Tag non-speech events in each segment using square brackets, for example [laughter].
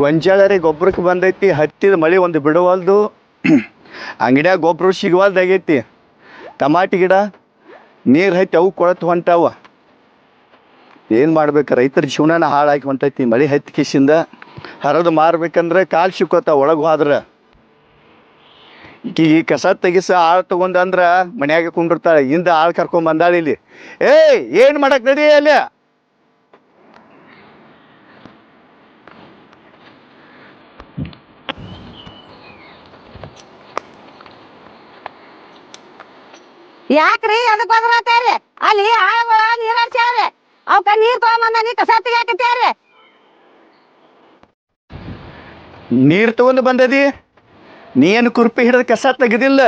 ಗೊಂಜಾಳರಿ ಗೊಬ್ಬರಕ್ಕೆ ಬಂದೈತಿ, ಹತ್ತಿದ ಮಳೆ ಒಂದು ಬಿಡವಲ್ದು. [clears throat] ಅಂಗಡ್ಯಾಗ ಗೊಬ್ಬರ ಸಿಗವಲ್ದಾಗೈತಿ. ಟಮಾಟಿ ಗಿಡ, ನೀರು ಹತ್ತಿ ಅವು ಕೊಳತು ಹೊಂಟಾವ. ಏನು ಮಾಡ್ಬೇಕು, ರೈತರ ಜೀವನನ ಹಾಳಾಗಿ ಹೊಂಟೈತಿ, ಮಳೆ ಹತ್ತಿ ಕಿಸಿಂದ ಹರಿದು ಮಾರ್ಬೇಕಂದ್ರೆ ಕಾಲು ಸಿಕ್ಕೋತಾವ ಒಳಗೆ ಹೋದ್ರೆ. ಈ ಕಸ ತೆಗಿಸ ಆಳು ತೊಗೊಂಡಂದ್ರೆ ಮನ್ಯಾಗೆ ಕುಂಡಿರ್ತಾಳೆ, ಹಿಂದೆ ಆಳು ಕರ್ಕೊಂಡ್ ಬಂದಾಳ ಇಲ್ಲಿ. ಏಯ್, ಏನು ಮಾಡಕ್ ನಡಿ ಅಲ್ಲಿ? ಯಾಕ್ರಿ ಅದಕ್ ಅಲ್ಲಿ ಆಳುಗಳ ನೀರ್ ಹರ್ಸ್ಯಾವ್ರಿ. ಅವಕ್ಕ ನೀರ್ ತಗೊಂಬಂದ ನೀ ಕಸ ತೆಗಿಯಾಕತ್ಯಾರಿ ನೀರು ತಗೊಂಡು ಬಂದದಿ? ನೀ ಏನು ಕುರ್ಪಿ ಹಿಡಿದ ಕಸ ತೆಗೆದಿಲ್ಲ?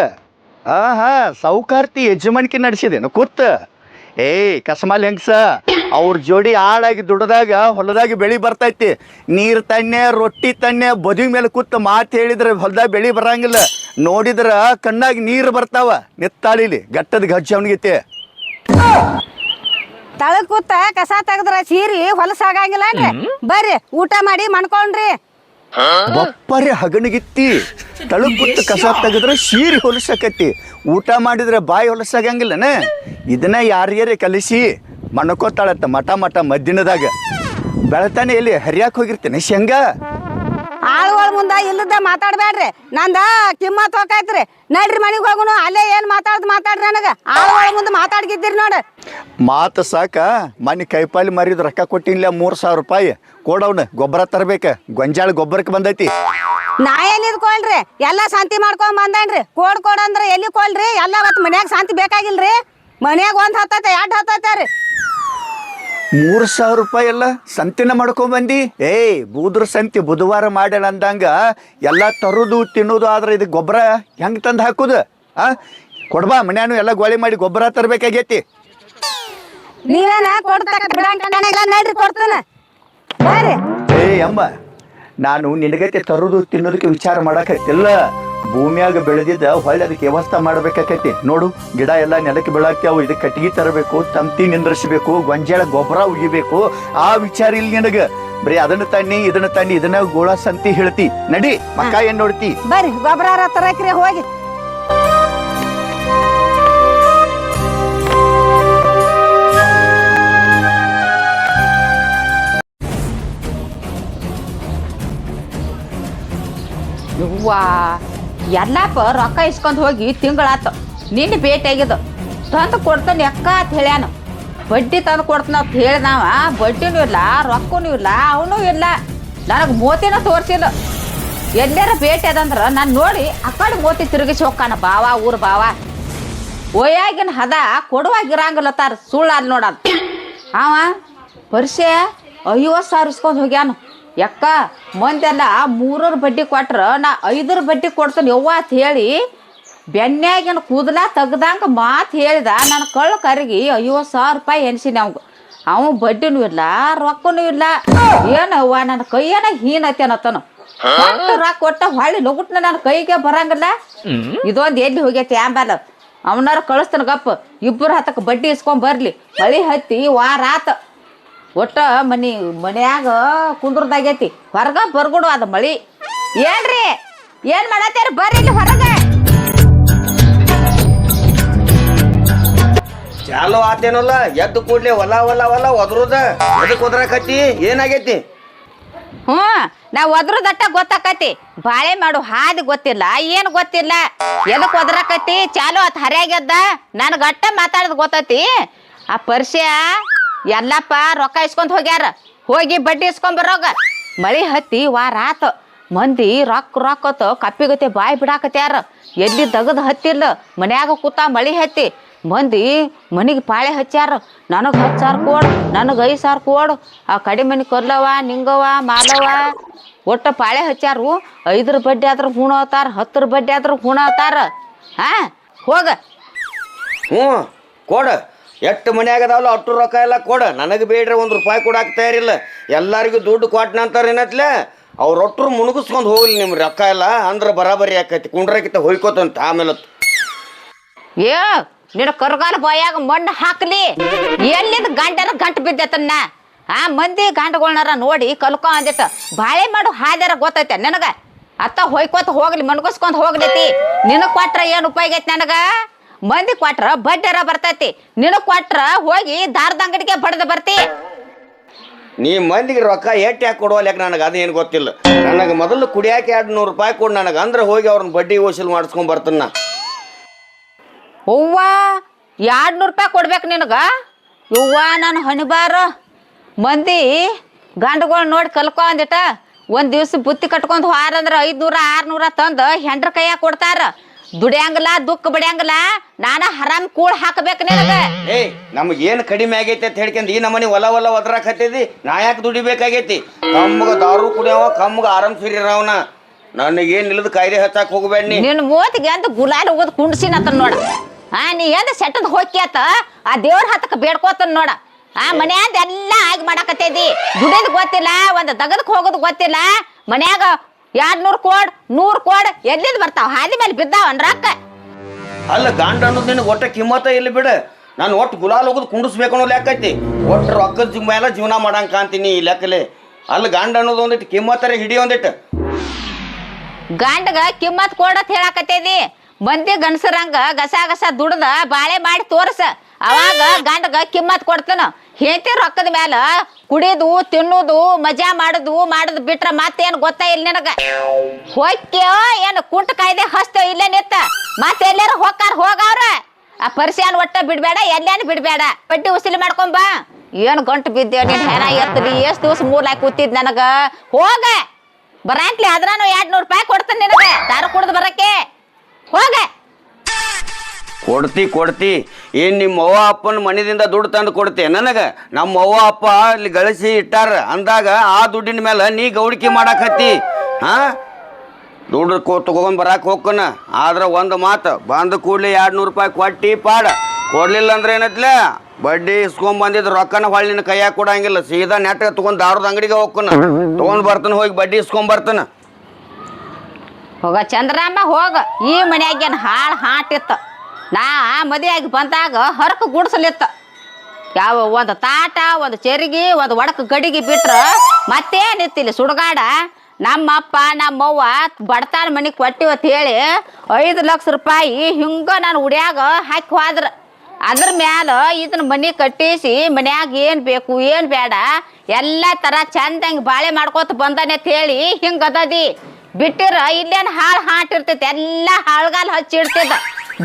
ಆ ಹಾ ಸಾವುಕಾರ್ತಿ ಯಜಮಾನಿಕೆ ನಡೆಸಿದೇನು, ಕೂತ್. ಏಯ್, ಕಸಮಾಲ್ ಹೆಂಗ್ಸ? ಅವ್ರ ಜೋಡಿ ಆಳಾಗಿ ದುಡ್ಡದಾಗ ಹೊಲದಾಗ ಬೆಳಿ ಬರ್ತೈತಿ. ನೀರು ತಣ್ಣೆ, ರೊಟ್ಟಿ ತಣ್ಣೆ ಬದುವಿ ಮೇಲೆ ಕೂತ್ ಮಾತು ಹೇಳಿದ್ರೆ ಹೊಲದಾಗ ಬೆಳಿ ಬರಂಗಿಲ್ಲ. ನೋಡಿದ್ರ ಕಣ್ಣಾಗಿ ನೀರು ಬರ್ತಾವ. ನಿತ್ತಾಳಿಲಿ ಗಟ್ಟದ ಗಜ್ಜವನಿಗೈತಿ ತಳಗ್ ಕೂತ ಕಸ ತೆಗದ್ರ ಸೀರಿ ಹೊಲಸಾಗಂಗಿಲ್ಲ ಬರ್ರಿ ಊಟ ಮಾಡಿ ಮಣ್ಕೊಂಡ್ರಿ. ಬಪ್ಪರೆ ಹಗಣಗಿತ್ತಿ. ತಳಗ್ ಕೂತ ಕಸ ತೆಗೆದ್ರೆ ಸೀರಿ ಹೊಲಸಕತ್ತಿ. ಊಟ ಮಾಡಿದ್ರೆ ಬಾಯಿ ಹೊಲಸಾಗಂಗಿಲ್ಲನ? ಇದನ್ನ ಯಾರ್ಯಾರೇ ಕಲಿಸಿ ಮಣ್ಕೋತಾಳತ್ತ ಮಠ ಮಠ ಮದ್ದಿನದಾಗ. ಬೆಳತಾನೆ ಇಲ್ಲಿ ಹರಿಯಾಕ್ ಹೋಗಿರ್ತೇನೆ ಶೇಂಗಾ? ಆಳುಗಳ ಮುಂದ ಇಲ್ಲದ ಮಾತಾಡ್ಬೇಡ್ರಿ ನಂದ ಕಿಮ್ಮತ್ ತೋಕಾಯ್ತ್ರಿ ನಡ್ರಿ ಮನೆಗೆ ಹೋಗುನು ಅಲ್ಲೇ ಏನ್ ಮಾತಾಡ್ದು ಮಾತಾಡ್ರಿ ನನಗ. ಆಳುಗಳ ಮುಂದೆ ಮಾತಾಡ್ಗಿದ್ದೀರಿ ನೋಡು. ಮಾತು ಸಾಕ ಮನೆ ಕೈಪಾಲಿ ಮರಿದ್ ರೊಕ್ಕ ಕೊಟ್ಟಿಲ್ಲ ಮೂರ್ ಸಾವಿರ ರೂಪಾಯಿ. ಕೊಡವ್ನ ಗೊಬ್ಬರ ತರ್ಬೇಕ. ಗೊಂಜಾಳ ಗೊಬ್ಬರಕ್ಕೆ ಬಂದೈತಿ. ನಾ ಏನಿದ್ ಕೊಳ್ರಿ? ಎಲ್ಲ ಶಾಂತಿ ಮಾಡ್ಕೊಂಡ್ ಬಂದೇನ್ರಿ? ಕೋಡ್ ಕೋಡ್ ಅಂದ್ರ ಎಲ್ಲಿ ಕೊಳ್ರಿ? ಎಲ್ಲ ಅವತ್ ಮನ್ಯಾಗ ಶಾಂತಿ ಬೇಕಾಗಿಲ್ರಿ? ಮನ್ಯಾಗ ಒಂದ್ ಹತ್ತೈತೆ ಎರಡ್ ಹತ್ತೈತೆ ರೀ. ಮೂರು ಸಾವಿರ ರೂಪಾಯಿ ಎಲ್ಲ ಸಂತಿನ ಮಾಡ್ಕೊಂಬಂದಿ ಏಯ್ ಬೂದ್ರ ಸಂತಿ ಬುಧವಾರ ಮಾಡ್ಯಾಳ ಅಂದಂಗ ಎಲ್ಲ ತರುದು ತಿನ್ನೋದು ಆದ್ರೆ ಇದು ಗೊಬ್ಬರ ಹೆಂಗ್ ತಂದು ಹಾಕುದು? ಆ? ಕೊಡ್ಬಾ ಮನ್ಯಾನು ಎಲ್ಲ ಗೋಳಿ ಮಾಡಿ ಗೊಬ್ಬರ ತರಬೇಕಾಗೈತಿ. ನೀವೇನ ನಡ್ರಿ ಕೊಡ್ತಾನ. ಬರ್ರಿ ಏ ಅಮ್ಮ ನಾನು ನಿನಗೈತೆ ತರುದು ತಿನ್ನೋದಕ್ಕೆ ವಿಚಾರ ಮಾಡಕತ್ತಿಲ್ಲ ಭೂಮಿಯಾಗ ಬೆಳೆದಿದ್ದ ಹೊಳ್ಳಿ ಅದಕ್ಕೆ ವ್ಯವಸ್ಥೆ ಮಾಡ್ಬೇಕಾಕೈತಿ ನೋಡು ಗಿಡ ಎಲ್ಲ ನೆಲಕ್ಕೆ ಬೀಳಾಕ್ಯಾವು ಇದಕ್ಕೆ ಕಟ್ಟಿಗೆ ತರಬೇಕು ತಂತಿ ನಿಂದ್ರಿಸಬೇಕು ಗೊಂಜಾಳ ಗೊಬ್ಬರ ಉಗಿಬೇಕು. ಆ ವಿಚಾರ ಇಲ್ಲಿ ನಿನಗ. ಬರೀ ಅದನ್ನ ತಣ್ಣಿ ಇದನ್ನ ತಣ್ಣಿ ಇದನ್ನ ಗೋಳ ಸಂತಿ ಹೇಳ್ತಿ. ನಡಿ ಮಕ್ಕ ಏನ್ ನೋಡ್ತಿ? ಬರ್ರಿ ಗೊಬ್ಬರ ತರಕ್ರಿ ಹೋಗಿ. ಯವ್ವಾ. ಎಲ್ಲಪ್ಪ ರೊಕ್ಕ ಇಸ್ಕೊಂಡು ಹೋಗಿ ತಿಂಗಳಾತು. ನಿನ್ನ ಭೇಟಿ ಆಗಿದ್ದು ತಂದು ಕೊಡ್ತಾನೆ ಅಕ್ಕ ಅಂತ ಹೇಳ್ಯಾನು. ಬಡ್ಡಿ ತಂದು ಕೊಡ್ತಾನ ಅಂತ ಹೇಳಿದವ ಬಡ್ಡಿನೂ ಇಲ್ಲ, ರೊಕ್ಕನೂ ಇಲ್ಲ, ಅವನು ಇಲ್ಲ. ನನಗೆ ಮೋತಿನ ತೋರಿಸಿಲ್ಲ ಎಲ್ಲಾರ ಭೇಟಿ ಅದಂದ್ರೆ ನಾನು ನೋಡಿ ಆ ಕಡೆ ಮೋತಿ ತಿರುಗಿಸಿ ಹೋಗ್ಕಾನ ಬಾವ, ಊರು ಬಾವ. ಒಯ್ಯಾಗಿನ ಹದ ಕೊಡುವಾಗಿರಂಗಿಲ್ಲತ್ತಾರ ಸುಳ್ಳು ಅಲ್ಲಿ ನೋಡೋದು. ಅವ ಪರಿಚಯ ಐವತ್ತು ಸಾವಿರ ಇಸ್ಕೊಂಡು ಹೋಗ್ಯಾನು. ಯಕ್ಕ ಮಂದೆಲ್ಲ ಮೂರರ ಬಡ್ಡಿ ಕೊಟ್ರ ನಾ ಐದರ ಬಡ್ಡಿ ಕೊಡ್ತೇನೆ ಯವ್ವ ಅಂತ ಹೇಳಿ ಬೆನ್ಯಾಗಿನ ಕೂದಲ ತೆಗ್ದಂಗೆ ಮಾತು ಹೇಳಿದ. ನನ್ನ ಕಳ್ಳು ಕರಗಿ ಐವತ್ತು ಸಾವಿರ ರೂಪಾಯಿ ಎನ್ಸಿನಿ ಅವ್ಗೆ. ಅವನು ಬಡ್ಡಿನೂ ಇಲ್ಲ ರೊಕ್ಕನೂ ಇಲ್ಲ. ಏನವ್ವ ನನ್ನ ಕೈಯನ ಹೀನತ್ತೇನತ್ತನು ರೊಕ್ಕ ಕೊಟ್ಟ ಹೊಳ್ಳಿ ಲಗುಟ್ನ ನನ್ನ ಕೈಗೆ ಬರಂಗಿಲ್ಲ. ಇದೊಂದು ಎಲ್ಲಿ ಹೋಗೈತಿ ಆಂಬಾಲ ಅವನಾರ ಕಳಿಸ್ತಾನ ಗಪ್ಪ ಇಬ್ಬರು ಹತ್ತಕ್ಕೆ ಬಡ್ಡಿ ಇಸ್ಕೊಂಡ್ ಬರ್ಲಿ. ಮಳಿ ಹತ್ತಿ ವಾರ ಆತ ಒಟ್ಟ ಮನಿ ಮನ್ಯಾಗ ಕುಂದ್ರದಾಗೈತಿ. ಹೊರಗ ಬರ್ಗುಡು ಅದ ಮಳಿ. ಏನ್ರಿ? ಏನ್ ಮಾಡತ್ತೇರಿ? ಬರ್ರಿ ಇಲ್ಲಿ ಹೊರಗ. ಚಾಲು ಆತೇನಲ್ಲ? ಎದ್ದು ಕೂಡ್ಲೆ ಹೊಲ ಹೊಲ ಹೊಲ ಒದ್ರದ. ಎದಕ್ ಒದ್ರಾಕತ್ತಿ? ಏನಾಗೈತಿ? ಹ್ಞೂ ನಾ ಒದ್ರ ದಟ್ಟ ಗೊತ್ತಾಕತಿ. ಬಾಳೆ ಮಾಡು ಹಾದಿ ಗೊತ್ತಿಲ್ಲ ಏನು ಗೊತ್ತಿಲ್ಲ. ಎದಕ್ ಒದ್ರಕತ್ತಿ? ಚಾಲು ಅತ್ ಹರಿಯಾಗ್ಯದ ನನ್ಗೆ ಅಟ್ಟ ಮಾತಾಡೋದು ಗೊತ್ತತಿ. ಆ ಪರಿಚಯ ಎಲ್ಲಪ್ಪ ರೊಕ್ಕ ಇಸ್ಕೊಂತ ಹೋಗ್ಯಾರ? ಹೋಗಿ ಬಡ್ಡಿ ಇಸ್ಕೊಂಡ್ ಬರೋಗ? ಮಳಿ ಹತ್ತಿ, ವಾರ ಆತ. ಮಂದಿ ರೊಕ್ಕ ರೊಕ್ಕತ ಕಪ್ಪಿಗತೆ ಬಾಯಿ ಬಿಡಾಕತ್ಯಾರ. ಎಲ್ಲಿ ತೆಗದ್ ಹತ್ತಿಲ್ಲ ಮನ್ಯಾಗ ಕೂತ ಮಳಿ ಹತ್ತಿ. ಮಂದಿ ಮನಿಗೆ ಪಾಳೆ ಹಚ್ಚಾರ ನನಗೆ ಹತ್ತು ಸಾವಿರ ಕೊಡು, ನನಗೆ ಐದು ಸಾವಿರ ಕೊಡು. ಆ ಕಡಿ ಮನೆ ಕೊರ್ಲವ ನಿಂಗವ ಮಾಲವ ಒಟ್ಟು ಪಾಳೆ ಹಚ್ಚಾರು ಐದರ ಬಡ್ಡಿ ಆದ್ರೆ ಹುಣತಾರ ಹತ್ತರ ಬಡ್ಡಿ ಆದ್ರೆ ಹುಣತಾರ ಹಾಂ, ಹೋಗ. ಹ್ಞೂ ಕೊಡ. ಎಷ್ಟು ಮನ್ಯಾಗ ಅದಾವಲ್ಲ ಅಟ್ಟು ರೊಕ್ಕ ಎಲ್ಲ ಕೊಡ. ನನಗೆ ಬೇಡ್ರಿ ಒಂದು ರೂಪಾಯಿ ಕೊಡಾಕ ತಯಾರಿಲ್ಲ. ಎಲ್ಲರಿಗೂ ದುಡ್ಡು ಕೊಟ್ಟನ ಅಂತಾರೆ ಏನತ್ಲೆ? ಅವ್ರು ಒಟ್ಟರು ಮುಣಗಿಸ್ಕೊಂಡು ಹೋಗ್ಲಿ ನಿಮ್ಮ ರೊಕ್ಕ ಎಲ್ಲ. ಅಂದ್ರೆ ಬರಾಬರಿ ಆಕೈತಿ. ಕುಂಡ್ರಕ್ಕಿಂತ ಹೊಯ್ಕೋತಂತ ಆಮೇಲೆ ಏ, ನಿನ್ನ ಕರ್ಗಾಲ ಬಾಯಾಗ ಮಣ್ಣು ಹಾಕ್ಲಿ. ಎಲ್ಲಿಂದ ಗಂಟನ ಗಂಟು ಬಿದ್ದೈತನ್ನ ಆ ಮಂದಿ ಗಂಟುಗಳನ್ನಾರ ನೋಡಿ ಕಲ್ಕೊ ಅಂದಿಟ್ಟ ಬಾಳೆ ಮಾಡು ಹಾದ್ಯಾರ ಗೊತ್ತೈತೆ ನನಗ? ಅತ್ತ ಹೋಯ್ಕೋತ ಹೋಗ್ಲಿ ಮನ್ಗಸ್ಕೊಂಡ್ ಹೋಗ್ಲೈತಿ. ನಿನಗೆ ಕೊಟ್ರ ಏನು ಉಪಯೋಗ ನನಗ? ಮಂದಿ ಕೊಟ್ರ ಬಡ್ಡರ ಬರ್ತೈತಿ. ನಿನ ಕೊಟ್ರ ಹೋಗಿ ದಾರದ ಅಂಗಡಿಗೆ ಬಡ್ದ ಬರ್ತಿ. ನೀ ಮಂದಿಗೆ ರೊಕ್ಕ ಏಟ್ಯಾ ಯಾಕೆ ಕೊಡುವ ಲೆಕ್ಕ ನನಗೆ ಅದೇನು ಗೊತ್ತಿಲ್ಲ. ನನಗೆ ಮೊದಲು ಕುಡಿಯಾಕೆ ಎರಡು ನೂರು ರೂಪಾಯಿ ಕೊಡು ನನಗೆ ಅಂದ್ರೆ ಹೋಗಿ ಅವ್ರನ್ನ ಬಡ್ಡಿ ವಸೂಲು ಮಾಡಿಸ್ಕೊಂಡ್ ಬರ್ತಾನ ಅವ್ವ ಎರಡು ನೂರು ರೂಪಾಯಿ ಕೊಡ್ಬೇಕು ನಿನಗ? ಯವ್ವ ನಾನು ಹಣಿಬಾರ ಮಂದಿ ಗಂಡುಗಳು ನೋಡಿ ಕಲ್ಕೊ ಅಂದಿಟ ಒಂದು ದಿವ್ಸ ಬುತ್ತಿ ಕಟ್ಕೊಂಡು ಹಾರಂದ್ರೆ ಐದ್ನೂರ ಆರ್ನೂರ ತಂದು ಹೆಂಡ್ರ ಕೈಯಾಗ ಕೊಡ್ತಾರ. ದುಡಿಯಂಗಿಲ್ಲ ದುಃಖ ಬಡಿಯಂಗಿಲ್ಲ ನಾನ ಹರಾಮ್ ಕೂಳ್ ಹಾಕಬೇಕು ನಿನಗ. ಏಯ್ ನಮಗೆ ಏನು ಕಡಿಮೆ ಆಗೈತೆ ಅಂತ ಹೇಳ್ಕೊಂಡು ಈ ನಮ್ಮನೆ ಹೊಲ ಹೊಲ ಒದ್ರಾಕ್ ಹತ್ತಿದಿ ನಾ ಯಾಕೆ ದುಡಿಬೇಕಾಗೈತಿ? ಕಮ್ಮಗ ದಾರು ಕುಡಿಯವ ಕಮ್ಮಗ ಆರಾಮ್ ಸುರಿರವನ. ನನಗೇನ್ ಇಲ್ಲದ ಕಾಯ್ದೆ ಹಚ್ಚಾಕ್ ಹೋಗ್ಬೇಡಿ ನೀ. ನಿನ್ನ ಮೂವತ್ತಿಗೆ ಅಂತ ಗುಲಾಲ್ ಹೋಗೋದು ಕುಂಡ್ಸಿನತ್ತ ನೋಡ. ಆ ನೀ ಎಂದ ಸೆಟ್ಟದ್ ಹೋಗ್ಯಾತ ಆ ದೇವ್ರ ಹತ್ತಕ್ಕೆ ಬೇಡ್ಕೋತನ್ ನೋಡ. ಆ ಮನೆ ಅಂತ ಎಲ್ಲಾ ಆಗಿ ಮಾಡಾಕತ್ತೈತಿ ದುಡಿದ್ ಗೊತ್ತಿಲ್ಲ ಒಂದ್ ದಗದಕ್ ಹೋಗೋದು ಗೊತ್ತಿಲ್ಲ. ಮನ್ಯಾಗ ಎರಡ್ ನೂರ್ ಕೋಡ್? ನೂರ್ ಕೋಡ್ ಎಲ್ಲಿದ್ ಬರ್ತಾವ? ಹಾದಿ ಮೇಲೆ ಬಿದ್ದಾವ ರೊಕ್ಕ. ಅಲ್ಲ ಗಾಂಡ ಅನ್ನೋದು ನಿನಗೆ ಒಟ್ಟ ಕಿಮ್ಮತ್ತ ಇಲ್ಲಿ ಬಿಡ. ನಾನು ಒಟ್ಟು ಗುಲಾಲ್ ಹೋಗೋದು ಕುಂಡಿಸ್ಬೇಕು ಅನ್ನೋ ಲೆಕ್ಕ ಐತಿ. ಒಟ್ಟು ರೊಕ್ಕದ ಮೇಲೆ ಜೀವನ ಮಾಡಂಗ ಕಾಂತೀನಿ ಈ ಲೆಕ್ಕಲೆ ಅಲ್ಲಿ ಗಾಂಡ ಅನ್ನೋದು ಒಂದಿಟ್ಟು ಕಿಮ್ಮತ್ತರ ಹಿಡಿ ಒಂದಿಟ್ಟು ಗಂಡಗ ಕಿಮ್ಮತ್ ಕೊಡತ್ ಹೇಳಾಕತ್ತೈದಿ? ಮಂದಿ ಗಂಡಸರಂಗ ಗಸ ಗಸ ದುಡ್ದ ಬಾಳೆ ಮಾಡಿ ತೋರ್ಸ. ಅವಾಗ ಗಂಡಗ ಕಿಮ್ಮತ್ ಕೊಡ್ತಾನ. ಹೆಂಡತಿ ರೊಕ್ಕದ ಮ್ಯಾಲ? ಕುಡಿದು, ತಿನ್ನುದು, ಮಜಾ ಮಾಡುದು ಮಾಡುದು ಬಿಟ್ರ ಮತ್ತೇನ್ ಗೊತ್ತಾ ಇಲ್ಲ ನಿನಗ. ಹೊಕ್ಕ್ಯೋ ಏನು, ಕುಂಟ ಕಾಯ್ದೆ ಹಸ್ತ ಇಲ್ಲ ನಿತ್ತ ಮತ್ತೆ ಎಲ್ಲಾರ ಹೋಗಾರ ಹೋಗವ್ರ? ಆ ಪರಿಸ್ಯಾನ್ ಒಟ್ಟ ಬಿಡ್ಬೇಡ ಎಲ್ಲೇನು ಬಿಡ್ಬೇಡ. ಬಡ್ಡಿ ಉಸಿಲಿ ಮಾಡ್ಕೊಂಬ ಏನು ಗಂಟು ಬಿದ್ದೇವ್ ನೀನ್ ಹೆಣ ಎತ್ತಲಿ ಎಷ್ಟು ದಿವಸ ಮೂರ್ಲಾಕ್ ಕೂತಿದ್ ನನಗ? ಹೋಗ. ಬರಾಂತ್ಲಿ ಅದ್ರಾನು ಎರಡ್ ನೂರು ರೂಪಾಯಿ ಕೊಡ್ತೇನೆ ನಿನಗೆ. ದಾರು ಕುಡ್ದು ಬರಕ್ಕೆ. ಹೋಗ. ಕೊಡ್ತಿ ಕೊಡ್ತಿ. ಏನ್ ನಿಮ್ಮ ಅವ್ವ ಅಪ್ಪನ ಮನೆಯಿಂದ ದುಡ್ಡು ತಂದು ಕೊಡ್ತೆ? ನನಗೆ ನಮ್ಮ ಅವ್ವ ಅಪ್ಪ ಅಲ್ಲಿ ಗಳಿಸಿ ಇಟ್ಟಾರ. ಅಂದಾಗ ಆ ದುಡ್ಡಿನ ಮೇಲೆ ನೀ ಗೌಡಿಕೆ ಮಾಡಾಕತ್ತಿ. ಹಾ? ದುಡ್ಡು ಕೋ ತಗೊಂಡ್ ಬರಾಕ್ ಹೋಗ್ಕನ. ಆದ್ರೆ ಒಂದು ಮಾತು, ಬಂದ ಕೂಡಲೇ ಎರಡು ನೂರು ರೂಪಾಯಿ ಕೊಟ್ಟಿ ಪಾಡ. ಕೊಡ್ಲಿಲ್ಲ ಅಂದ್ರೆ ಏನತ್ಲೆ? ಬಡ್ಡಿ ಇಸ್ಕೊಂಡ್ ಬಂದಿದ್ದು ರೊಕ್ಕನ ಹೊಳ್ಳಿ ಕೈಯಾಗ ಕೊಡಂಗಿಲ್ಲ. ಸೀದಾ ನೆಟ್ಟಗೆ ತಗೊಂಡ್ ದಾರದ ಅಂಗಡಿಗೆ ಹೋಗ್ಕನ. ತಗೊಂಡ್ ಬರ್ತಾನೆ, ಹೋಗಿ ಬಡ್ಡಿ ಇಸ್ಕೊಂಡ್ ಬರ್ತಾನ. ಹೋಗ ಚಂದ್ರಮ್ಮ ಹೋಗ. ಈ ಮನೆಯಾಗ ಹಾಳು ಹಾಟಿತ್ತು ನಾ ಮದುವೆಯಾಗಿ ಬಂದಾಗ ಹರಕ ಗುಡಿಸಲಿತ್ತ. ಯಾವ ಒಂದು ತಾಟ, ಒಂದು ಚೆರಿಗೆ, ಒಂದು ಒಡಕ ಗಡಿಗೆ ಬಿಟ್ರ ಮತ್ತೇನಿತ್ತಿಲ್ಲ ಸುಡುಗಾಡ. ನಮ್ಮಪ್ಪ, ನಮ್ಮವ್ವ ಬಡತಾನ ಮನೆಗೆ ಕೊಟ್ಟಿವತ್ತು ಹೇಳಿ ಐದು ಲಕ್ಷ ರೂಪಾಯಿ ಹಿಂಗ ನಾನು ಉಡ್ಯಾಗ ಹಾಕಿ ಹೋದ್ರ. ಅದ್ರ ಮ್ಯಾಲ ಇದನ್ನ ಮನೆ ಕಟ್ಟಿಸಿ ಮನ್ಯಾಗ ಏನು ಬೇಕು, ಏನು ಬೇಡ, ಎಲ್ಲ ಥರ ಚಂದಂಗೆ ಬಾಳೆ ಮಾಡ್ಕೋತ ಬಂದಾನೆ ಹೇಳಿ ಹಿಂಗೆ ಅದದಿ. ಬಿಟ್ಟಿರ ಇಲ್ಲೇನು ಹಾಳು ಹಾಟಿರ್ತೈತಿ, ಎಲ್ಲ ಹಾಳ್ಗಾಲ್ ಹಚ್ಚಿಡ್ತಿದ್ದ.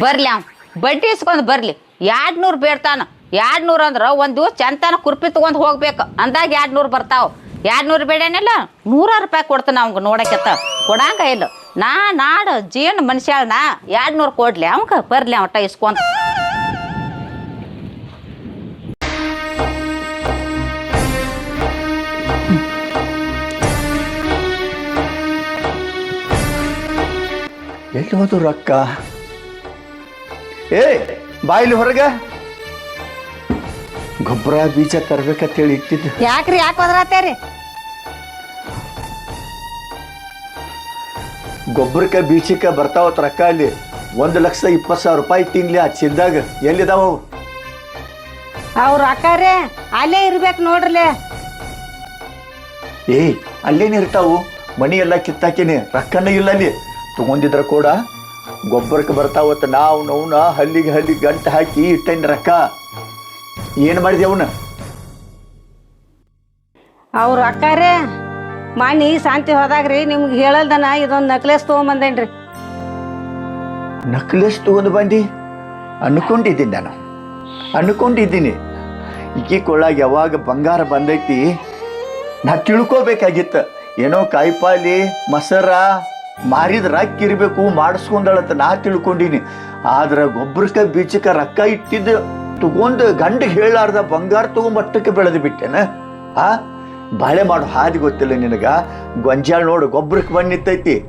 ಬರ್ಲಿ ಅವ್ ಬಡ್ಡಿ ಇಸ್ಕೊಂಡು ಬರ್ಲಿ. ಎರಡು ನೂರು ಬೇಡ್ತಾನ. ಎರಡು ನೂರು ಅಂದ್ರೆ ಒಂದು ದಿವಸ ಚಂತನ ಕುರ್ಪಿ ತೊಗೊಂಡು ಹೋಗ್ಬೇಕು. ಅಂದಾಗ ಎರಡು ನೂರು ಬರ್ತಾವ. ಎರಡು ನೂರು ಬೇಡೇನಿಲ್ಲ, ನೂರಾರು ರೂಪಾಯಿ ಕೊಡ್ತಾನೆ ಅವಂಗ ನೋಡಕ್ಕೆತ್ತ. ಕೊಡಂಗ ಇಲ್ಲ. ನಾ ನಾಡು ಜೀವನ ಮನುಷ್ಯ ನಾ. ಎರಡು ನೂರು ಕೊಡ್ಲಿ, ಅವಂಗ ಬರ್ಲಿ ಅವಟ ಇಸ್ಕೊಂತ ಎಲ್ಲಿ ಹೋದ್ರು ರೊಕ್ಕ? ಏ ಬಾಯಿಲಿ ಹೊರಗ. ಗೊಬ್ಬರ ಬೀಜ ತರ್ಬೇಕಂತೇಳಿ ಇಟ್ಟಿದ್ದು. ಯಾಕ್ರಿ ಯಾಕೆ ಹೋದ್ರಾತೇರಿ ಗೊಬ್ಬರಕ್ಕೆ ಬೀಜಕ್ಕೆ ಬರ್ತಾವತ್ ರೊಕ್ಕ ಅಲ್ಲಿ. ಒಂದ್ ಲಕ್ಷ ಇಪ್ಪತ್ತು ಸಾವಿರ ರೂಪಾಯಿ ತಿನ್ಲಿ ಆ ಚಿಂದಾಗ ಎಲ್ಲಿದಾವ ಅವು? ಅವ್ರ ಅಕ್ಕಾರೇ ಅಲ್ಲೇ ಇರ್ಬೇಕು ನೋಡ್ರಿ ಏಯ್ ಅಲ್ಲೇನಿರ್ತಾವು ಮನಿ ಎಲ್ಲ ಕಿತ್ತಾಕಿನಿ ರೊಕ್ಕನೂ ಇಲ್ಲ ಅಲ್ಲಿ. ತಗೊಂಡಿದ್ರ ಕೂಡ. ಗೊಬ್ಬರಕ್ಕೆ ಬರ್ತಾವತ್ತ ನಾವು ನೌನ ಹಲ್ಲಿಗೆ ಹಲ್ಲಿಗೆ ಗಂಟು ಹಾಕಿ ಇಟ್ಟೇನಿ ರೊಕ್ಕ. ಏನು ಮಾಡಿದೆ ಅವನ? ಅವ್ರ ಅಕ್ಕಾರೆ ಮಾನಿ ಶಾಂತಿ ಹೋದಾಗ್ರಿ ನಿಮ್ಗೆ ಹೇಳಲ್ದನ ಇದೊಂದು ನಕ್ಲೆಸ್ ತೊಗೊಂಬಂದೇನ್ರಿ. ನಕ್ಲೆಸ್ ತಗೊಂಡು ಬಂದಿ? ಅನ್ಕೊಂಡಿದ್ದೀನಿ ನಾನು. ಅನ್ಕೊಂಡಿದ್ದೀನಿ. ಈಕಿ ಕೊಳ್ಳಾಗ ಯಾವಾಗ ಬಂಗಾರ ಬಂದೈತಿ? ನಾ ತಿಳ್ಕೋಬೇಕಾಗಿತ್ತು. ಏನೋ ಕಾಯಿಪಾಲಿ ಮೊಸರ ಮಾರಿದ ರೊಕ್ಕ ಇರಬೇಕು, ಮಾಡಿಸ್ಕೊಂಡಳಂತ ನಾ ತಿಳ್ಕೊಂಡಿನಿ. ಆದ್ರೆ ಗೊಬ್ಬರಕ್ಕೆ ಬೀಜಕ್ಕೆ ರೊಕ್ಕ ಇಟ್ಟಿದ್ದು ತಗೊಂಡು ಗಂಡ ಹೇಳಾರ್ದ ಬಂಗಾರ ತಗೊಂಬಟ್ಟಕ್ಕೆ ಬೆಳೆದು ಬಿಟ್ಟೆನ? ಆ? ಬಾಳೆ ಮಾಡೋ ಹಾದಿ ಗೊತ್ತಿಲ್ಲ ನಿನಗ. ಗೊಂಜಾಳ ನೋಡು ಗೊಬ್ಬರಕ್ಕೆ ಬಣ್ಣಿತ್ತೈತಿ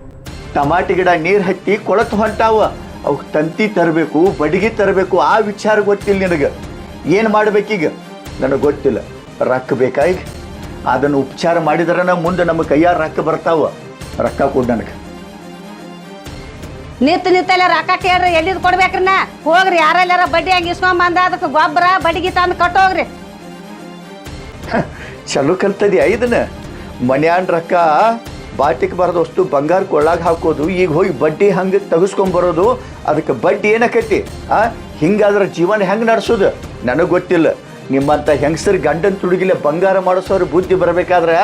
ಟಮಾಟಿ ಗಿಡ ನೀರು ಹತ್ತಿ ಕೊಳತು ಹೊಂಟಾವ. ಅವಕ್ಕೆ ತಂತಿ ತರಬೇಕು, ಬಡಿಗೆ ತರಬೇಕು, ಆ ವಿಚಾರ ಗೊತ್ತಿಲ್ಲ ನಿನಗೆ. ಏನು ಮಾಡ್ಬೇಕೀಗ? ನನಗೆ ಗೊತ್ತಿಲ್ಲ. ರೊಕ್ಕ ಬೇಕಾಗಿ ಅದನ್ನು ಉಪಚಾರ ಮಾಡಿದ್ರನ ಮುಂದೆ ನಮ್ಮ ಕೈಯಾರ ರೊಕ್ಕ ಬರ್ತಾವ. ರೊಕ್ಕ ಕೊಡು ನನಗೆ. ನಿಂತು ನಿತ್ತಲ್ಲ ರೊಕ್ಕ ಕೇಳ್ರಿ, ಎಲ್ಲಿದ್ ಕೊಡ್ಬೇಕ್ರಿ ನಾ? ಹೋಗ್ರಿ, ಯಾರೆಲ್ಲಾರ ಬಡ್ಡಿ ಹಂಗೆ ಇಸ್ಕೊಂಬಂದ ಅದಕ್ಕೆ ಗೊಬ್ಬರ ಬಡಿಗೆ ತಂದು ಕಟ್ಟೋಗ್ರಿ [laughs] ಚಲೋ ಕಲ್ತದಿ ಐದನ ಮನ್ಯಾನ್ ರೊಕ್ಕ ಬಾಟಿಗೆ ಬರೋದಷ್ಟು ಬಂಗಾರ ಕೊಳ್ಳಾಗ ಹಾಕೋದು, ಈಗ ಹೋಗಿ ಬಡ್ಡಿ ಹಂಗೆ ತೆಗೆಸ್ಕೊಂಬರೋದು ಅದಕ್ಕೆ ಬಡ್ಡಿ ಏನಕೈತಿ ಆ, ಹಿಂಗಾದ್ರೆ ಜೀವನ ಹೆಂಗೆ ನಡೆಸೋದು? ನನಗೆ ಗೊತ್ತಿಲ್ಲ. ನಿಮ್ಮಂಥ ಹೆಂಗಸರು ಗಂಡನ ತುಡುಗಿಲೆ ಬಂಗಾರ ಮಾಡಿಸೋರು ಬುದ್ಧಿ ಬರಬೇಕಾದ್ರೆ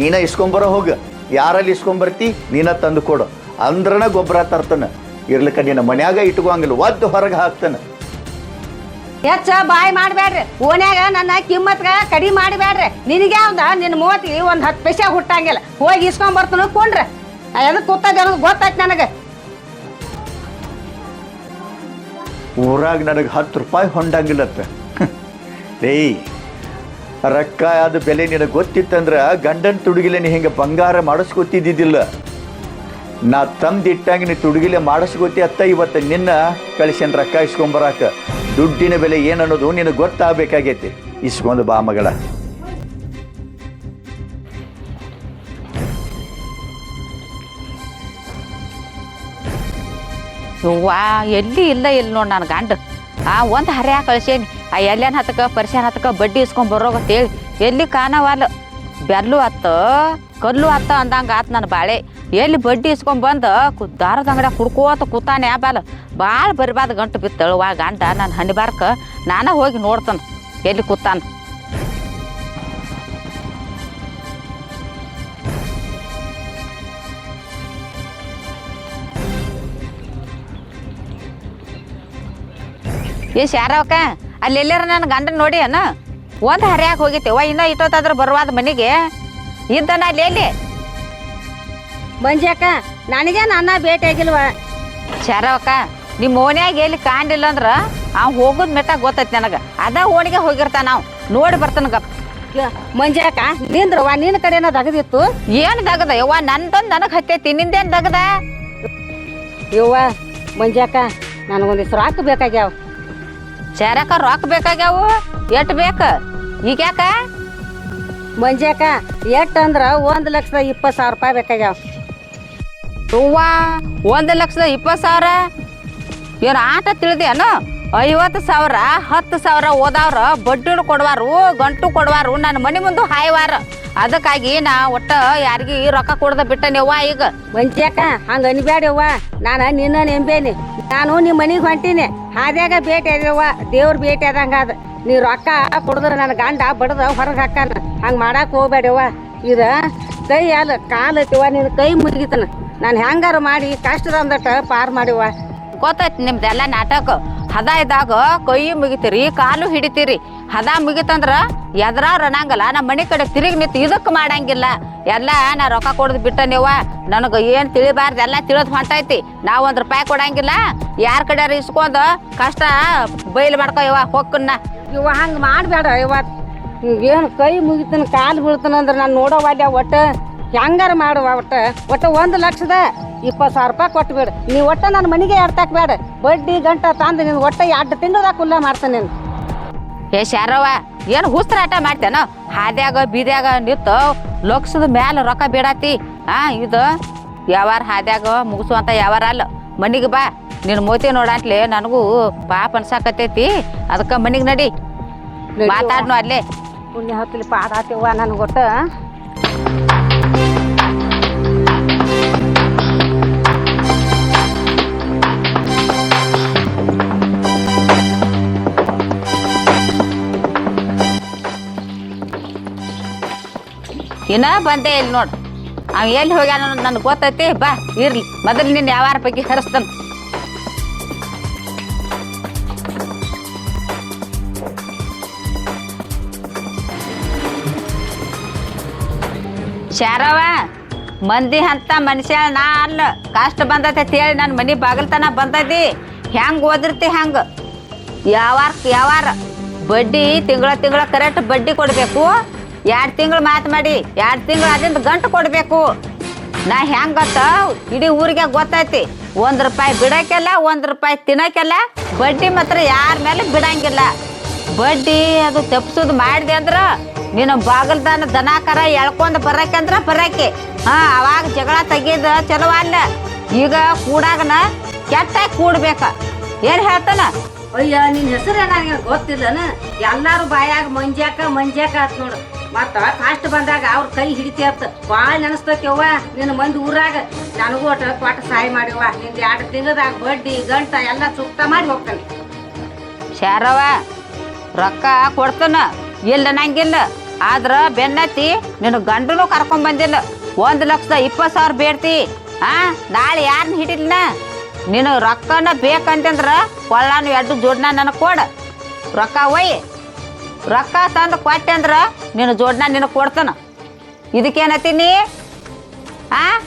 ನೀನ ಇಸ್ಕೊಂಬರೋ ಹೋಗು. ಯಾರಲ್ಲಿ ಇಸ್ಕೊಂಬರ್ತಿ ನೀನ ತಂದು ಕೊಡು. ಅಂದ್ರನ ಗೊಬ್ಬರ ತರ್ತಾನೆ. ಇರ್ಲಿಕ್ಕ ನಿನ್ನ ಮನ್ಯಾಗ ಇಟ್ಕೋಂಗಿಲ್ಲ ಒದ್ದು ಹೊರಗೆ ಹಾಕ್ತಾನೆ. ಹೆಚ್ಚ ಬಾಯಿ ಮಾಡ್ಬೇಡ್ರಿ ಓನ್ಯಾಗ ನನ್ನ ಕಿಮ್ಮತ್ಗ ಕಡಿಮೆ ಮಾಡಬೇಡ್ರಿ ನಿನಗೆ ಒಂದ ನಿನ್ನ ಮೂವತ್ತಿಗೆ ಒಂದು ಹತ್ತು ಪೈಸೆ ಹುಟ್ಟಂಗಿಲ್ಲ. ಹೋಗಿ ಇಸ್ಕೊಂಡ್ ಬರ್ತನ ಕೊಂಡ್ರೆ. ಎದಕ್ಕೆ ಕೂತದ ಗೊತ್ತಾಯ್ತು ನನಗೆ. ಊರಾಗ ನನಗೆ ಹತ್ತು ರೂಪಾಯಿ ಹೊಂಡಂಗಿಲ್ಲತ್ತ. ಏಯ್ ರೊಕ್ಕ ಅದು ಬೆಲೆ ನಿನಗೆ ಗೊತ್ತಿತ್ತಂದ್ರೆ ಗಂಡನ ತುಡುಗಿಲೆ ನೀ ಹಿಂಗೆ ಬಂಗಾರ ಮಾಡಿಸ್ಕೊತಿದ್ದಿದ್ದಿಲ್ಲ. ನಾ ತಂದಿಟ್ಟಂಗೆ ನೀ ತುಡುಗಿಲೆ ಮಾಡಿಸ್ಕೊತಿ ಅತ್ತ ಇವತ್ತು ನಿನ್ನ ಕಳಿಸ್ಯಾನ ರೊಕ್ಕ ಇಸ್ಕೊಂಬರಾಕ. ದುಡ್ಡಿನ ಬೆಲೆ ಏನನ್ನೋದು ನಿನಗೆ ಗೊತ್ತಾಗಬೇಕಾಗೈತಿ. ಇಸ್ಕೊಂಡು ಬಾ ಮಗಳ. ವಾ ಎಲ್ಲಿ ಇಲ್ಲ ಇಲ್ಲ ನೋಡಿ ನನ್ನ ಗಂಡ. ಆ, ಒಂದು ಹರ್ಯಾಗ ಕಳ್ಸೇನಿ. ಆ ಎಲ್ಲೇನು ಹತ್ತಕ ಪರಿಶಾನ ಹತ್ತಕ ಬಡ್ಡಿ ಇಸ್ಕೊಂಡು ಬರೋಗತ್ತೇಳಿ ಎಲ್ಲಿ ಕಾಣವಲ್ಲ ಬೆರ್ಲು ಅತ್ತ ಕಲ್ಲು ಅತ್ತ ಅಂದಂಗೆ ಆತು ನನ್ನ ಬಾಳೆ. ಎಲ್ಲಿ ಬಡ್ಡಿ ಇಸ್ಕೊಂಡ್ ಬಂದ? ಕು ದಾರದ ಅಂಗಡಿಯಾಗ ಕುಡ್ಕೋತ ಕೂತಾನೆ ಬಾಲ. ಭಾಳ ಬರಿಬಾದ ಗಂಟು ಬಿತ್ತಳುವ ಗಂಡ. ನನ್ನ ಹನಿಬಾರ್ಕ ನಾನ ಹೋಗಿ ನೋಡ್ತಾನೆ. ಎಲ್ಲಿ ಕೂತಾನೆ? ಏ ಶಾರವಕ್ಕ ಅಲ್ಲಿ ಎಲ್ಲಾರ ನನ್ನ ಗಂಡನ ನೋಡಿ ಅನ್ನ ಒಂದು ಹರ್ಯಾಗ ಹೋಗಿತ್ತೇವ, ಇನ್ನೂ ಇಟ್ಟೋತಾದ್ರೂ ಬರುವಾದ ಮನೆಗೆ? ಇದ್ದಾನ ಅಲ್ಲಿ ಎಲ್ಲಿ? ಮಂಜಾಕ ನನಗೆ ನನ್ನ ಭೇಟಿ ಆಗಿಲ್ವ? ಶರವಕ್ಕ ನಿಮ್ಮ ಓಣ್ಯಾಗ ಎಲ್ಲಿ ಕಾಂಡಿಲ್ಲ ಅಂದ್ರ ಆ ಹೋಗೋದ್ ಮೆಟ್ಟ ಗೊತ್ತೈತಿ ನನಗ. ಅದ ಓಣಿಗೆ ಹೋಗಿರ್ತಾನ ನಾವು ನೋಡಿ ಬರ್ತಾನ ಗಪ್. ಮಂಜಾಕ ನಿಂದ್ರವ್ವ ನಿನ್ನ ಕಡೆನ ದಗದಿತ್ತು? ಏನ್ ದಗದ? ಯವ್ವ ನಂದೊಂದ್ ನನಗ್ ಹತ್ತೈತಿ ನಿಂದೇನ್ ದಗದ? ಯವ್ವ ಮಂಜಾಕ ನನಗೊಂದಿಷ್ಟು ರೊಕ್ಕ ಬೇಕಾಗ್ಯಾವ. ಶಾರಕ್ಕ ರೊಕ್ಕ ಬೇಕಾಗ್ಯಾವು? ಎಟ್ ಬೇಕ? ಈಗ ಯಾಕ? ಮಂಜಾಕ ಎಟ್ ಅಂದ್ರ ಒಂದ್ ಲಕ್ಷದ ಇಪ್ಪತ್ತು ಸಾವಿರ ರೂಪಾಯಿ ಬೇಕಾಗ್ಯಾವ. ಅವ್ವಾ ಒಂದು ಲಕ್ಷದ ಇಪ್ಪತ್ತು ಸಾವಿರ? ಏನ್ ಆಟ ತಿಳಿದೇನು? ಐವತ್ತು ಸಾವಿರ, ಹತ್ತು ಸಾವಿರ ಓದಾವ್ರ ಬಡ್ಡಿನೂ ಕೊಡವಾರು, ಗಂಟು ಕೊಡವಾರು ನನ್ನ ಮನೆ ಮುಂದೆ ಹಾಯವಾರ. ಅದಕ್ಕಾಗಿ ನಾ ಒಟ್ಟ ಯಾರಿಗಿ ರೊಕ್ಕ ಕೊಡ್ದ ಬಿಟ್ಟನೆವ್ವ ಈಗ. ಮಂಚ್ಯಾಕ ಹಂಗ ಅನ್ಬೇಡವ್ವ ನಾನು ನಿನ್ನ ನೆಂಬೇನಿ ನಾನು ನಿಮ್ಮ ಮನೆಗೆ ಹೊಂಟೀನಿ. ಹಾದ್ಯಾಗ ಭೇಟಿ ಆದ್ಯವ್ವ ದೇವ್ರ ಭೇಟಿ ಆದಂಗ ಅದ ನೀ ರೊಕ್ಕ ಕೊಡಿದ್ರೆ ನನ್ನ ಗಂಡ ಬಡದ ಹೊರಗೆ ಹಾಕಾನ ಹಂಗೆ ಮಾಡಕ್ಕೆ ಹೋಗ್ಬೇಡವ್ವ ಇದು ಕೈ ಅಲ್ಲ ಕಾಲು ಐತಿವ ನಿನ್ನ ಕೈ ಮುಗಿತನ ನಾನು ಹೆಂಗಾರ ಮಾಡಿ ಕಷ್ಟದ ಒಂದಟ ಪಾರ್ ಮಾಡಿವ ಗೊತ್ತೈತಿ ನಿಮ್ದೆಲ್ಲ ನಾಟಕ. ಹದ ಇದ್ದಾಗ ಕೈ ಮುಗಿತೀರಿ ಕಾಲು ಹಿಡಿತೀರಿ. ಹದ ಮುಗಿತಂದ್ರ ಎದ್ರಾರು ಅನ್ನಂಗಲ್ಲ ನಮ್ಮ ಮನೆ ಕಡೆ ತಿರುಗಿ ನಿಂತು ಇದಕ್ಕೆ ಮಾಡಂಗಿಲ್ಲ. ಎಲ್ಲ ನಾ ರೊಕ್ಕ ಕೊಡೋದು ಬಿಟ್ಟ ನೀವ ನನಗೆ ಏನು ತಿಳಿಬಾರ್ದು ಎಲ್ಲ ತಿಳಿದ್ ಹೊಂಟೈತಿ. ನಾವು ಒಂದು ರೂಪಾಯಿ ಕೊಡಂಗಿಲ್ಲ. ಯಾರ ಕಡೆ ಇಸ್ಕೊಂಡು ಕಷ್ಟ ಬೈಲ್ ಮಾಡ್ಕೊ ಇವ ಹೊಕ್ಕನ್ನ. ಇವ ಹಂಗ ಮಾಡಬೇಡ ಇವ ಏನು ಕೈ ಮುಗಿತನ ಕಾಲು ಬೀಳ್ತಾನಂದ್ರೆ ನಾನು ನೋಡೋವಲ್ಲ ಒಟ್ಟ ಹೆಂಗಾರ ಮಾಡುವ ಒಟ್ಟ. ಒಟ್ಟ ಒಂದು ಲಕ್ಷದ ಇಪ್ಪತ್ತು ಸಾವಿರ ರೂಪಾಯಿ ಕೊಟ್ಬಿಡು ನೀ ಒಟ್ಟ ನನ್ನ ಮನೆಗೆ ಎಡ್ತಾಕ್ ಬೇಡ. ಬಡ್ಡಿ ಗಂಟ ತಂದು ನಿನ್ನ ಒಟ್ಟ ಎರಡು ತಿಂಗಳದಾಗ ಕುಲ್ಲ ಮಾಡ್ತೇನೆ ನೀನು. ಏ ಶಾರವ್ವ ಏನು ಹುಸ್ರಾಟ ಮಾಡ್ತೇನ? ಹಾದ್ಯಾಗ ಬೀದ್ಯಾಗ ನಿಂತು ಲಕ್ಷದ ಮ್ಯಾಲ ರೊಕ್ಕ ಬಿಡಾತಿ ಆ ಇದು ಯಾವಾರ ಹಾದ್ಯಾಗ ಮುಗಿಸುವಂತ ಯಾವಾರ ಅಲ್ಲ. ಮನಿಗೆ ಬಾ. ನಿನ್ನ ಮೋತಿ ನೋಡಾಟ್ಲೆ ನನಗೂ ಪಾಪ ಅನ್ಸಾಕತ್ತೈತಿ. ಅದಕ್ಕೆ ಮನಿಗೆ ನಡಿ. ಮಾತಾಡ್ನು ಅಲ್ಲೇ. ಪುಣ್ಯ ಹೊತ್ತಲಿ ಪಾದಾತಿವ್ವ ನನಗೆ ಇನ್ನ ಬಂದೇ ಇಲ್ಲಿ ನೋಡು. ಅವ ಎಲ್ಲಿ ಹೋಗ್ಯಾನ ನನಗೆ ಗೊತ್ತೈತಿ, ಬಾ, ಇರ್ಲಿ. ಮೊದಲು ನಿನ್ನ ವ್ಯವಹಾರ ಬಗ್ಗೆ ಹರಿಸ್ತಾನ ಶಾರವ, ಮಂದಿ ಅಂತ ಮನುಷ್ಯ ನಾ ಅಲ್ಲ. ಕಷ್ಟ ಬಂದೈತೆ ಹೇಳಿ ನನ್ನ ಮನೆ ಬಾಗಲ್ತನ ಬಂದೈತಿ. ಹೆಂಗ್ ಓದಿರ್ತಿ ಹೆಂಗ್? ಯಾವಾರ ಯಾವಾರ. ಬಡ್ಡಿ ತಿಂಗಳ ತಿಂಗಳ ಕರೆಕ್ಟ್ ಬಡ್ಡಿ ಕೊಡಬೇಕು. ಎರಡು ತಿಂಗಳು ಮಾತು ಮಾಡಿ, ಎರಡು ತಿಂಗಳು ಅದರಿಂದ ಗಂಟು ಕೊಡಬೇಕು. ನಾ ಹೆಂಗ್ ಗೊತ್ತ? ಇಡೀ ಊರಿಗೆ ಗೊತ್ತೈತಿ. ಒಂದು ರೂಪಾಯಿ ಬಿಡೋಕ್ಕೆಲ್ಲ, ಒಂದು ರೂಪಾಯಿ ತಿನ್ನೋಕ್ಕೆಲ್ಲ, ಬಡ್ಡಿ ಮಾತ್ರ ಯಾರ ಮೇಲೆ ಬಿಡಂಗಿಲ್ಲ. ಬಡ್ಡಿ ಅದು ತಪ್ಸೋದು ಮಾಡಿದೆ ಅಂದ್ರೆ ನೀನು ಬಾಗಲ್ದಾನ ದನ ಕರ ಎಳ್ಕೊಂಡು ಬರಕಂದ್ರ ಬರಕ್ಕೆ. ಹಾಂ, ಅವಾಗ ಜಗಳ ತೆಗೆದ ಚಲೋ ಅಲ್ಲ. ಈಗ ಕೂಡಾಗನ ಕೆಟ್ಟಾಗಿ ಕೂಡ್ಬೇಕ. ಏನು ಹೇಳ್ತಾನ? ಅಯ್ಯ ನಿನ್ನ ಹೆಸರು ನನಗೆ ಗೊತ್ತಿಲ್ಲನ? ಎಲ್ಲರೂ ಬಾಯಾಗ ಮಂಜಾಕ ಮಂಜಾಕ ಆತ್ ನೋಡು. ಮತ್ತ ಫಾಸ್ಟ್ ಬಂದಾಗ ಅವ್ರ ಕೈ ಹಿಡಿತಿ ಭಾಳ ಬಾಳ ನೆನಸ್ತೈತಿವ್ವ ನಿನ್ನ ಮಂದಿ ಊರಾಗ. ನನಗೂ ಒಟ್ಟು ಕೊಟ್ಟ ಸಹಾಯ ಮಾಡಿವ ನಿಂದ ಎರಡು ತಿಂಗಳದಾಗ ಬಡ್ಡಿ, ಗಂಟ ಎಲ್ಲ ಚುಕ್ತ ಮಾಡಿ ಹೋಗ್ತಾನೆ. ಶಾರವ, ರೊಕ್ಕ ಕೊಡ್ತಾನ? ಇಲ್ಲ ನಂಗಿಲ್ಲ. ಆದ್ರ ಬೆನ್ನತ್ತಿ ನಿನ್ನ ಗಂಡನು ಕರ್ಕೊಂಡ್ ಬಂದಿಲ್ಲ. ಒಂದ್ ಲಕ್ಷದ ಇಪ್ಪತ್ತು ಸಾವಿರ ಬೇಡ್ತಿ. ಆ, ನಾಳೆ ಯಾರನ್ನ ಹಿಡಿಲ್ನ? ನೀನು ರೊಕ್ಕನ ಬೇಕಂತಂದ್ರ ಕೊಳ್ಳಾನು ಎರಡು ಜೋಡ್ನ ನನಗೆ ಕೊಡ. ರೊಕ್ಕ ಒಯ್ ರೊಕ್ಕ ತಂದು ಕೊಟ್ಟೆ ಅಂದ್ರ ನಿನ್ನ ಜೋಡ್ನ ನಿನಗೆ ಕೊಡ್ತಾನ. ನೀ? ಆ?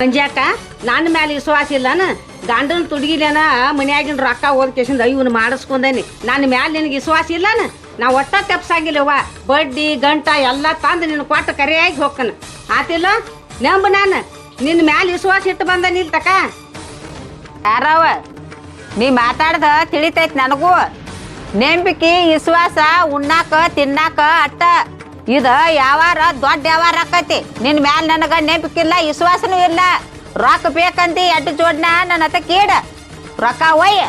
ಮಂಜಾಕ ನನ್ನ ಮೇಲೆ ವಿಶ್ವಾಸ ಇಲ್ಲನ? ಗಂಡನ ತುಡುಗಿಲೇನ ಮನ್ಯಾಗಿನ ರೊಕ್ಕ ಹೋದ ಕೇಸಿಂದ ಇವನು ಮಾಡಿಸ್ಕೊಂಡೇನಿ. ನನ್ನ ಮ್ಯಾಲೆ ನಿನಗೆ ವಿಶ್ವಾಸ ಇಲ್ಲನ? ನಾ ಒಟ್ಟ ತಪ್ಸಾಗಿಲ್ಲವ್ವ. ಬಡ್ಡಿ ಗಂಟ ಎಲ್ಲ ತಂದು ನಿನ್ನ ಕೊಟ್ಟು ಕರೆಯಾಗಿ ಹೋಗ್ತಾನ. ಆತಿಲ್ಲ? ನಂಬ ನಾನು. ನಿನ್ನ ಮ್ಯಾಲೆ ವಿಶ್ವಾಸ ಇಟ್ಟು ಬಂದ ನಿಲ್ತಕ? ಯಾರವ? ನೀ ಮಾತಾಡ್ದ ತಿಳಿತೈತಿ ನನಗೂ. ನೆಂಬಿಕೆ ವಿಶ್ವಾಸ, ಉಣ್ಣಾಕ, ತಿನ್ನಾಕ ಅಟ್ಟ. ಇದ ಯಾವಾರ ದೊಡ್ಡ ಯಾವಾರ ಆಕತಿ. ನಿನ್ ಮ್ಯಾಲ ನನಗ ನೆಂಬಿಕಿಲ್ಲ, ವಿಶ್ವಾಸನೂ ಇಲ್ಲ. ರೊಕ್ಕ ಬೇಕಂತಿ ಎಡ್ಡು ಜೋಡ್ನ, ನನ್ನ ಹತ್ತ ಕೀಡ ರೊಕ್ಕ ಒಯ್ಯ.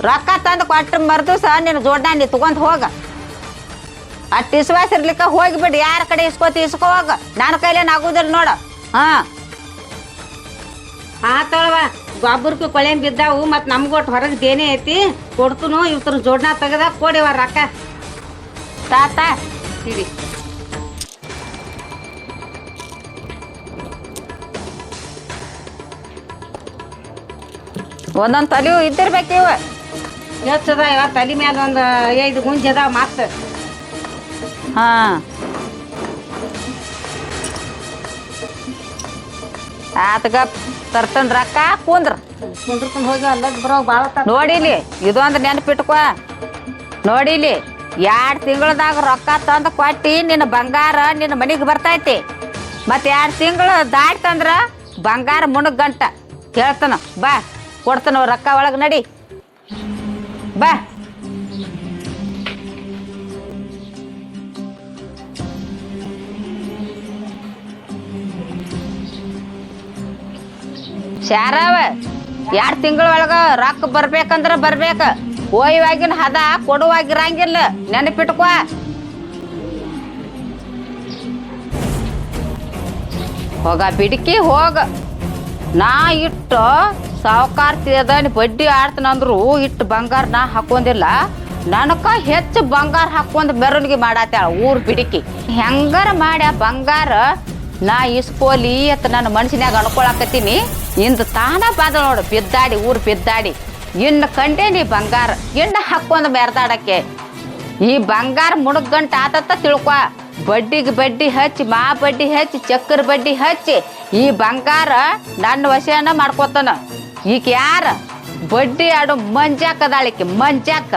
ರೊಕ್ಕ ತಂದು ಕೊಟ್ಟ ಮರ್ದು ಸಹ ನಿನ್ನ ಜೋಡ್ನ ನೀ ತಗೊಂಡ್ ಹೋಗ. ಅಷ್ಟು ವಿಶ್ವಾಸ ಇರ್ಲಿಕ್ಕ ಹೋಗಿಬಿಡು. ಯಾರ ಕಡೆ ಇಸ್ಕೋತಿ ಇಸ್ಕೋ ಹೋಗ. ನನ್ನ ಕೈಲೇನು ಆಗುದಿಲ್ಲ ನೋಡ. ಹಾ. ಆತಳವ ಗೊಬ್ಬರಕ್ಕೆ ಕೊಳೆ ಬಿದ್ದಾವು ಮತ್ತು ನಮ್ಗೊಟ್ಟು ಹೊರಗೆ ದೇನೆ ಐತಿ. ಕೊಡ್ತನು ಇವ್ರ ಜೋಡ್ನ ತೆಗದ ಕೊಡಿವ ರೊಕ್ಕ. ತಾತ ಇಡಿ ಒಂದೊಂದ್ ತಲೆಯು ಇದ್ದಿರ್ಬೇಕು ಇವ. ಹೆಚ್ಚದ ಇವ ತಲೆ ಮ್ಯಾಲ ಒಂದು ಐದು ಗುಂಜಿ ಅದಾವ ಮತ್ತೆ. ಹಾ. ಆತಗ ತರ್ತನ್ ಅಕ್ಕ ಕುಂದ್ರ. ಕುಂದ್ರಕೊಂಡು ಹೋಗಿ ಅಂದ್ರೆ ಬರೋ ಭಾಳ ನೋಡಿಲಿ ಇದೊಂದು ನೆನಪಿಟ್ಕೋ. ನೋಡಿಲಿ ಎರಡು ತಿಂಗಳದಾಗ ರೊಕ್ಕ ತಂದು ಕೊಟ್ಟಿ ನಿನ್ನ ಬಂಗಾರ ನಿನ್ನ ಮನೆಗೆ ಬರ್ತೈತಿ. ಮತ್ತೆ ಎರಡು ತಿಂಗಳು ದಾಟ್ತಂದ್ರ ಬಂಗಾರ ಮುಣಗ್ ಗಂಟ ಕೇಳ್ತಾನ ಬಾ ಕೊಡ್ತಾನ ರೊಕ್ಕ ಒಳಗೆ ನಡಿ. ಬಾ. ಶಾರವ ಎರಡು ತಿಂಗಳ ಒಳಗ ರೊಕ್ಕ ಬರ್ಬೇಕಂದ್ರ ಬರ್ಬೇಕ. ಹೋಯ್ವಾಗಿನ ಹದ ಕೊಡುವಾಗಿರಂಗಿಲ್ಲ. ನೆನಪಿಟ್ಕೋ. ಹೋಗ ಬಿಡಕಿ, ಹೋಗ. ನಾ ಇಟ್ಟು ಸಾವುಕಾರ ತಿಳ್ದಾನಿ ಬಡ್ಡಿ ಆಡ್ತಾನಂದ್ರು ಇಟ್ಟು ಬಂಗಾರ ನಾ ಹಾಕೊಂಡಿಲ್ಲ. ನನಕ ಹೆಚ್ಚು ಬಂಗಾರ ಹಾಕೊಂಡ್ ಮೆರವಣಿಗೆ ಮಾಡಾತ್ಯಾಳ ಊರ್ ಬಿಡಕಿ. ಹೆಂಗಾರ ಮಾಡ್ಯ ಬಂಗಾರ? ನಾ ಇಸ್ಕೋಲಿ ಅಂತ ನನ್ನ ಮನ್ಸಿನ್ಯಾಗ ಅನ್ಕೊಳಕತ್ತೀನಿ. ಇಂದು ತಾನ ಬಂದ ನೋಡು, ಬಿದ್ದಾಡಿ, ಊರು ಬಿದ್ದಾಡಿ. ಇನ್ನು ಕಂಡೇನಿ ಬಂಗಾರ. ಇನ್ನು ಹಾಕೊಂಡ್ ಮೆರೆದಾಡಕ್ಕೆ. ಈ ಬಂಗಾರ ಮುಣಗಂಟ ಆತತ್ತ ತಿಳ್ಕೊ. ಬಡ್ಡಿಗೆ ಬಡ್ಡಿ ಹಚ್ಚಿ, ಮಾ ಬಡ್ಡಿ ಹಚ್ಚಿ ಚಕ್ಕರ್ ಬಡ್ಡಿ ಹಚ್ಚಿ, ಈ ಬಂಗಾರ ನನ್ನ ವಶನ ಮಾಡ್ಕೋತಾನ. ಈಗ ಯಾರ? ಬಡ್ಡಿ ಆಡು ಮಂಜಾಕದಾಳಿಕೆ ಮಂಜಾಕ.